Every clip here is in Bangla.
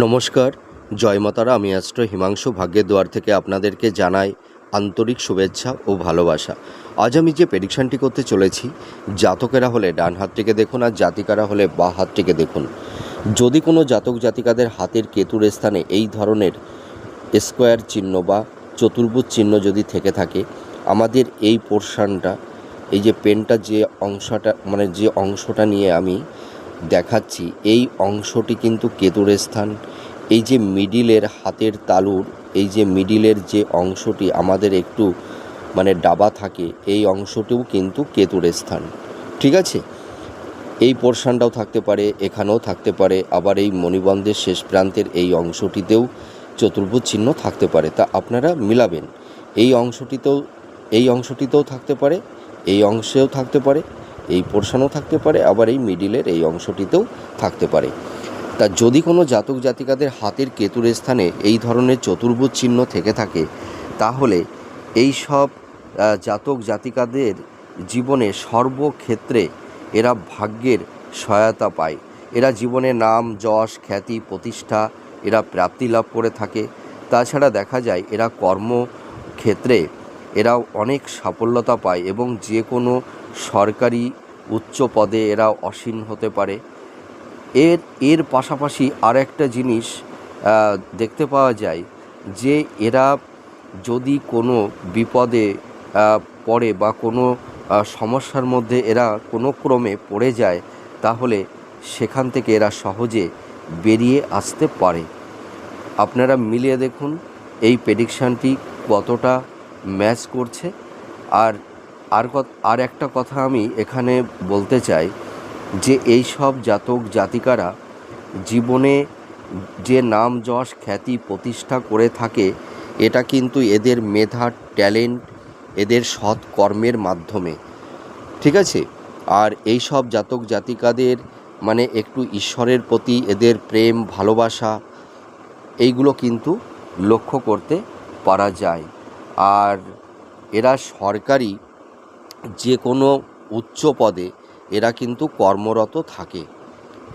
নমস্কার। জয় মাতারা, আমি অ্যাস্ট্রো হিমাংশু। ভাগ্যের দুয়ার থেকে আপনাদেরকে জানাই আন্তরিক শুভেচ্ছা ও ভালোবাসা। আজ আমি যে প্রেডিকশানটি করতে চলেছি, জাতকেরা হলে ডান হাতটিকে দেখুন আর জাতিকারা হলে বা হাতটিকে দেখুন। যদি কোনো জাতক জাতিকাদের হাতের কেতুর স্থানে এই ধরনের স্কোয়ার চিহ্ন বা চতুর্ভুজ চিহ্ন যদি থেকে থাকে, আমাদের এই পোর্শনটা, এই যে পেনটা যে অংশটা মানে যে অংশটা নিয়ে আমি দেখাচ্ছি, এই অংশটি কিন্তু কেতুর স্থান। এই যে মিডিলের হাতের তালুর, এই যে মিডিলের যে অংশটি আমাদের একটু মানে ডাবা থাকে, এই অংশটিও কিন্তু কেতুর স্থান। ঠিক আছে? এই পোর্শনটাও থাকতে পারে, এখানেও থাকতে পারে, আবার এই মণিবন্ধের শেষ প্রান্তের এই অংশটিতেও চতুর্ভুজ চিহ্ন থাকতে পারে। তা আপনারা মিলাবেন। এই অংশটিতেও এই অংশটিতেও থাকতে পারে, এই অংশেও থাকতে পারে এই পোর্শনও থাকতে পারে, আবার এই মিডিলের এই অংশটিতেও থাকতে পারে। তা যদি কোনো জাতক জাতিকাদের হাতের কেতুর স্থানে এই ধরনের চতুর্ভুজ চিহ্ন থেকে থাকে, তাহলে এই সব জাতক জাতিকাদের জীবনে সর্বক্ষেত্রে এরা ভাগ্যের সহায়তা পায়। এরা জীবনে নাম, যশ, খ্যাতি, প্রতিষ্ঠা, এরা প্রাপ্তি লাভ করে থাকে। তাছাড়া দেখা যায় এরা কর্মক্ষেত্রে এরা অনেক সাফল্যতা পায় এবং যে কোনো সরকারি উচ্চ পদে এরা অসীন হতে পারে। এর এর পাশাপাশি আর একটা জিনিস দেখতে পাওয়া যায় যে এরা যদি কোনো বিপদে পড়ে বা কোনো সমস্যার মধ্যে এরা কোনো ক্রমে পড়ে যায়, তাহলে সেখান থেকে এরা সহজে বেরিয়ে আসতে পারে। আপনারা মিলিয়ে দেখুন এই প্রেডিকশানটি কতটা ম্যাচ করছে। আর আর আর একটা কথা আমি এখানে বলতে চাই যে এই সব জাতক জাতিকারা জীবনে যে নাম যশ খ্যাতি প্রতিষ্ঠা করে থাকে, এটা কিন্তু এদের মেধা, ট্যালেন্ট, এদের সৎ কর্মের মাধ্যমে। ঠিক আছে? আর এই সব জাতক জাতিকাদের মানে একটু ঈশ্বরের প্রতি এদের প্রেম, ভালোবাসা, এইগুলো কিন্তু লক্ষ্য করতে পারা যায়। আর এরা সরকারি যে কোনো উচ্চ পদে এরা কিন্তু কর্মরত থাকে।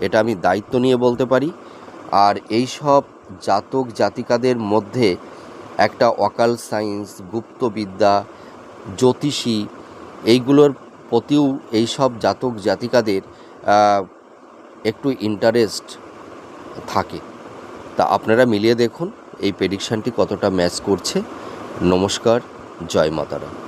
এটা আমি দায়িত্ব নিয়ে বলতে পারি। আর এই সব জাতক জাতিকাদের মধ্যে একটা অকাল সায়েন্স গুপ্তবিদ্যা, জ্যোতিষী এইগুলোর প্রতিও এই সব জাতক জাতিকাদের একটু ইন্টারেস্ট থাকে। তা আপনারা মিলিয়ে দেখুন এই প্রেডিকশানটি কতটা ম্যাচ করছে। নমস্কার জয় মাতারা।